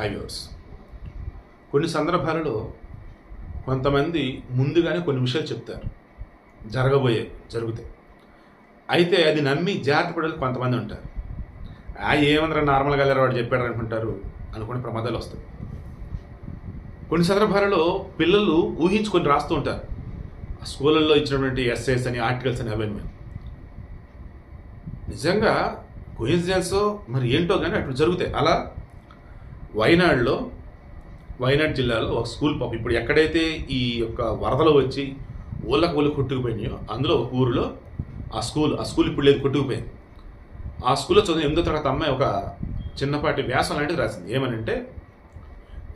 Highways కొన్ని సందర్భాలలో కొంతమంది ముందుగానే కొన్ని విషయాలు చెప్తారు. జరగబోయే జరుగుతాయి. అయితే అది నమ్మి జాగ్రత్త పడేది కొంతమంది ఉంటారు. ఆ ఏమందరూ నార్మల్గా వెళ్ళారు వాడు చెప్పాడు అనుకుంటారు అనుకునే ప్రమాదాలు వస్తాయి. కొన్ని సందర్భాలలో పిల్లలు ఊహించుకొని రాస్తూ ఉంటారు. స్కూళ్ళల్లో ఇచ్చినటువంటి ఎస్ఏస్ అని ఆర్టికల్స్ అని అవన్నీ. నిజంగా కోయిన్సిడెన్స్ మరి ఏంటో కానీ అట్లా జరుగుతాయి. అలా వైనాడులో వైనాడ్ జిల్లాలో ఒక స్కూల్ పాప ఇప్పుడు ఎక్కడైతే ఈ యొక్క వరదలు వచ్చి ఊళ్ళకు ఊళ్ళకి కొట్టుకుపోయినాయో అందులో ఒక ఊరిలో ఆ స్కూల్ ఆ స్కూల్ ఇప్పుడు లేదు కొట్టుకుపోయింది. ఆ స్కూల్లో చదివిన ఎనిమిదో తరగతి అమ్మాయి ఒక చిన్నపాటి వ్యాసం లాంటిది రాసింది. ఏమనంటే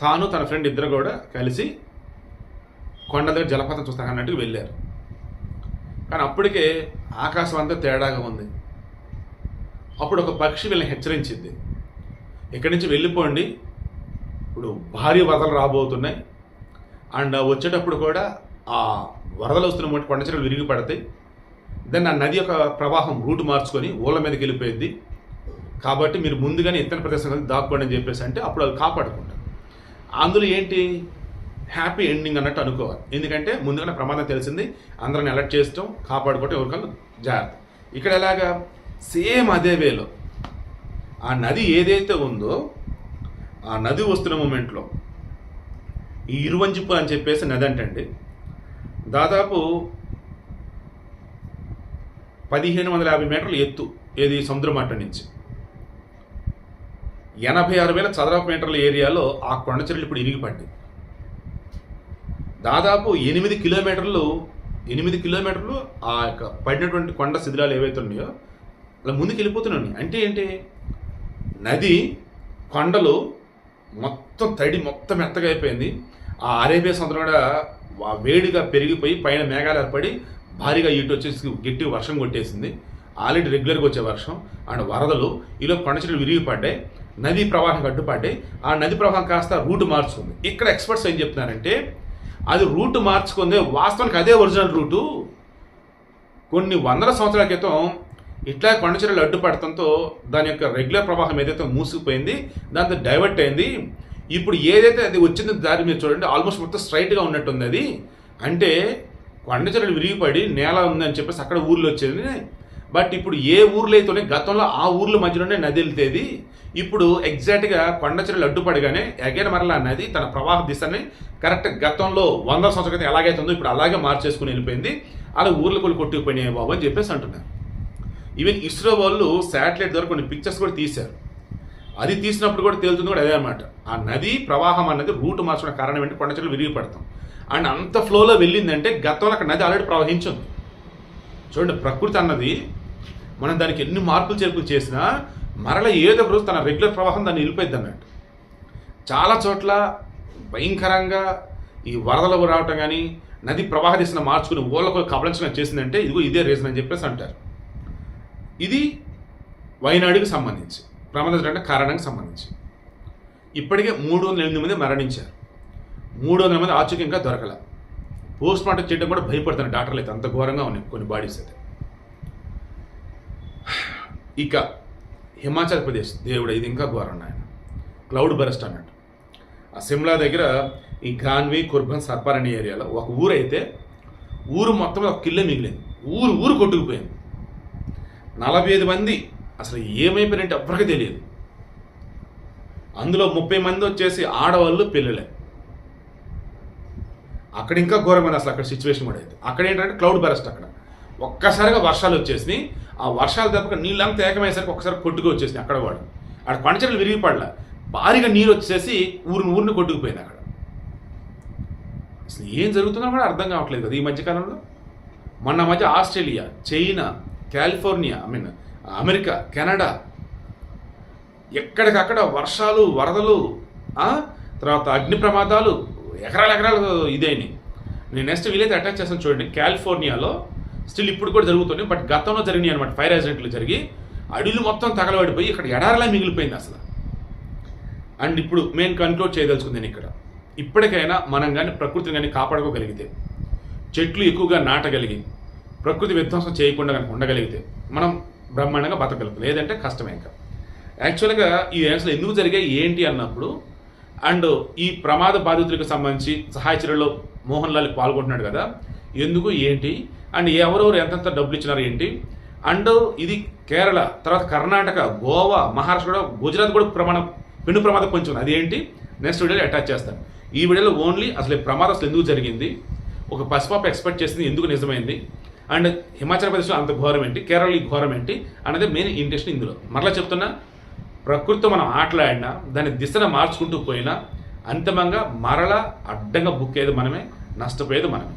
తాను తన ఫ్రెండ్ ఇద్దరు కూడా కలిసి కొండ దగ్గర జలపాతం చూస్తాను అన్నట్టుకు వెళ్ళారు. కానీ అప్పటికే ఆకాశం అంతా తేడాగా ఉంది. అప్పుడు ఒక పక్షి వీళ్ళని హెచ్చరించింది. ఇక్కడి నుంచి వెళ్ళిపోండి. ఇప్పుడు భారీ వరదలు రాబోతున్నాయి. అండ్ వచ్చేటప్పుడు కూడా ఆ వరదలు వస్తున్న మొట్ట విరిగి పడతాయి. దెన్ ఆ నది యొక్క ప్రవాహం రూట్ మార్చుకొని ఊళ్ళ మీదకి వెళ్ళిపోయింది. కాబట్టి మీరు ముందుగానే ఇతర ప్రదేశం దాక్కోండి అని చెప్పేసి అంటే అప్పుడు అది కాపాడుకుంటారు. అందులో ఏంటి? హ్యాపీ ఎండింగ్ అన్నట్టు అనుకోవాలి. ఎందుకంటే ముందుగానే ప్రమాదం తెలిసింది. అందరిని అలర్ట్ చేయటం కాపాడుకోవటం ఎవరికన్నా జాగ్రత్త. ఇక్కడ ఎలాగా? సేమ్ అదే వేలో. ఆ నది ఏదైతే ఉందో ఆ నది వస్తున్న మూమెంట్లో ఈ ఇరువంజిప్పు అని చెప్పేసి నది అంటండి. దాదాపు పదిహేను వందల యాభై మీటర్లు ఎత్తు ఏది సముద్రం మట్టం నుంచి. ఎనభై ఆరు వేల చదరపు మీటర్ల ఏరియాలో ఆ కొండ ఇప్పుడు ఇరిగిపడ్డాయి దాదాపు ఎనిమిది కిలోమీటర్లు ఎనిమిది కిలోమీటర్లు ఆ యొక్క పడినటువంటి కొండ శిథిలాలు ఏవైతే ఉన్నాయో అలా ముందుకు వెళ్ళిపోతున్నాయి అంటే ఏంటి? నది కొండలు మొత్తం తడి మొత్తం మెత్తగా అయిపోయింది. ఆ అరేబియా సముద్రం కూడా వేడిగా పెరిగిపోయి పైన మేఘాలు ఏర్పడి భారీగా ఇటు వచ్చేసి గట్టి వర్షం కొట్టేసింది. ఆల్రెడీ రెగ్యులర్గా వచ్చే వర్షం. అండ్ వరదలు ఈలో కొండ చెట్లు విరిగిపడ్డాయి. నది ప్రవాహం కట్టుపడ్డాయి ఆ నది ప్రవాహం కాస్త రూట్ మార్చుకుంది. ఇక్కడ ఎక్స్పర్ట్స్ ఏం చెప్తున్నారంటే అది రూట్ మార్చుకుంది వాస్తవానికి అదే ఒరిజినల్ రూటు. కొన్ని వందల సంవత్సరాల క్రితం ఇట్లా కొండచెరలు అడ్డుపడటంతో దాని యొక్క రెగ్యులర్ ప్రవాహం ఏదైతే మూసుకుపోయింది దాంతో డైవర్ట్ అయింది. ఇప్పుడు ఏదైతే అది వచ్చిందో దారి మీరు చూడండి ఆల్మోస్ట్ మొత్తం స్ట్రైట్గా ఉన్నట్టుంది అది. అంటే కొండచెరలు విరిగిపడి నేల ఉందని చెప్పేసి అక్కడ ఊర్లో వచ్చేది. బట్ ఇప్పుడు ఏ ఊర్లో అయితేనే గతంలో ఆ ఊర్ల మధ్యలోనే నది వెళ్తేది ఇప్పుడు ఎగ్జాక్ట్గా కొండచెరలు అడ్డుపడగానే అగైన్ మరలా నది తన ప్రవాహ దిశని కరెక్ట్ గతంలో వందల సంవత్సరాల క్రితం ఇప్పుడు అలాగే మార్చేసుకుని వెళ్ళిపోయింది. అలా ఊర్ల కొలు కొట్టుకుపోయినాయి బాబు అని చెప్పేసి అంటున్నారు. ఈవెన్ ఇస్రో వాళ్ళు శాటిలైట్ ద్వారా కొన్ని పిక్చర్స్ కూడా తీశారు. అది తీసినప్పుడు కూడా తేలుతుంది కూడా అదే అనమాట ఆ నది ప్రవాహం అన్నది రూట్ మార్చడం కారణం ఏంటి? కొండ చెట్లు విరిగి పడతాం. అండ్ అంత ఫ్లోలో వెళ్ళిందంటే గతంలో అక్కడ నది ఆల్రెడీ ప్రవహించింది. చూడండి ప్రకృతి అన్నది మనం దానికి ఎన్ని మార్పులు చేర్పులు చేసినా మరల ఏదో ఒక రోజు తన రెగ్యులర్ ప్రవాహం దాన్ని నిలిపోద్ది అన్నట్టు. చాలా చోట్ల భయంకరంగా ఈ వరదలు రావటం కానీ నది ప్రవాహ దిశను మార్చుకుని ఊళ్ళకు కబలించడం చేసిందంటే ఇదిగో ఇదే రీజన్ అని చెప్పేసి అంటారు. ఇది వైనాడుకి సంబంధించి ప్రమాద కారణానికి సంబంధించి. ఇప్పటికే మూడు వందల ఎనిమిది మంది మరణించారు. మూడు వందల మంది ఆచూకీ ఇంకా దొరకల. పోస్ట్ మార్టం చేయడం కూడా భయపడుతున్నారు డాక్టర్లు అయితే అంత ఘోరంగా ఉన్నాయి కొన్ని బాడీస్ అయితే. ఇక హిమాచల్ ప్రదేశ్ దేవుడు ఇది ఇంకా ఘోరం ఆయన క్లౌడ్ బరస్ట్ అన్నట్టు. ఆ సిమ్లా దగ్గర ఈ గాన్వి కుర్బన్ సర్పార్ అనే ఏరియాలో ఒక ఊరు అయితే ఊరు మొత్తం ఒక కిల్లే మిగిలింది. ఊరు ఊరు కొట్టుకుపోయింది. నలభై ఐదు మంది. అసలు ఏమైపోయినట్టు ఎవరికి తెలియదు. అందులో ముప్పై మంది వచ్చేసి ఆడవాళ్ళు పిల్లలే. అక్కడ ఇంకా ఘోరమైన అసలు అక్కడ సిచ్యువేషన్ కూడా అయితే అక్కడ ఏంటంటే క్లౌడ్ బరెస్ట్ అక్కడ. ఒక్కసారిగా వర్షాలు వచ్చేసినాయి. ఆ వర్షాలు దెబ్బక నీళ్ళంతా ఏకమయ్యేసరికి ఒకసారి కొట్టుకు వచ్చేసింది అక్కడ కూడా అక్కడ పంచలు విరిగి పడలే భారీగా నీరు వచ్చేసి ఊరిని ఊరిని కొట్టుకుపోయింది అక్కడ. అసలు ఏం జరుగుతుందో కూడా అర్థం కావట్లేదు కదా ఈ మధ్యకాలంలో. మొన్న మధ్య Australia China California I mean America Canada ఎక్కడికక్కడ వర్షాలు వరదలు తర్వాత అగ్ని ప్రమాదాలు ఎకరాల ఎకరాలు ఇదేని నేను నెక్స్ట్ వీలైతే అటాచ్ చేస్తాను చూడండి. కాలిఫోర్నియాలో స్టిల్ ఇప్పుడు కూడా జరుగుతుంది బట్ గతంలో జరిగినాయి అనమాట ఫైర్ యాక్సిడెంట్లు జరిగి అడవులు మొత్తం తగలబడిపోయి ఇక్కడ ఎడారలా మిగిలిపోయింది అసలు. అండ్ ఇప్పుడు మెయిన్ కన్క్లూడ్ చేయదలుచుకుంది నేను ఇక్కడ. ఇప్పటికైనా మనం కానీ ప్రకృతిని కానీ కాపాడుకోగలిగితే చెట్లు ఎక్కువగా నాటగలిగి ప్రకృతి విధ్వంసం చేయకుండా కనుక ఉండగలిగితే మనం బ్రహ్మాండంగా బతకగలుగుతాం. లేదంటే కష్టమే ఇంకా. యాక్చువల్గా ఈ అసలు ఎందుకు జరిగాయి ఏంటి అన్నప్పుడు అండ్ ఈ ప్రమాద బాధితులకు సంబంధించి సహాయ చర్యలో మోహన్ లాల్ పాల్గొంటున్నాడు కదా ఎందుకు ఏంటి అండ్ ఎవరెవరు ఎంతెంత డబ్బులు ఇచ్చినారు ఏంటి అండ్ ఇది కేరళ తర్వాత కర్ణాటక గోవా మహారాష్ట్ర కూడా గుజరాత్ కూడా ప్రమాణం పెను ప్రమాదం కొంచెం అదేంటి అది ఏంటి నెక్స్ట్ వీడియోలో అటాచ్ చేస్తాను. ఈ వీడియోలో ఓన్లీ అసలు ఈ ప్రమాదం అసలు ఎందుకు జరిగింది ఒక పసిపాప ఎక్స్పెక్ట్ చేసింది ఎందుకు నిజమైంది అండ్ హిమాచల్ ప్రదేశ్లో అంత ఘోరం ఏంటి? కేరళ ఈ ఘోరం ఏంటి? అనేది మెయిన్ ఇంట్రెస్ట్ ఇందులో. మరలా చెప్తున్నా ప్రకృతితో మనం ఆటలాడినా దాని దిశను మార్చుకుంటూ పోయినా అంతిమంగా మరలా అడ్డంగా బుక్ అయ్యేది మనమే నష్టపోయేది మనమే.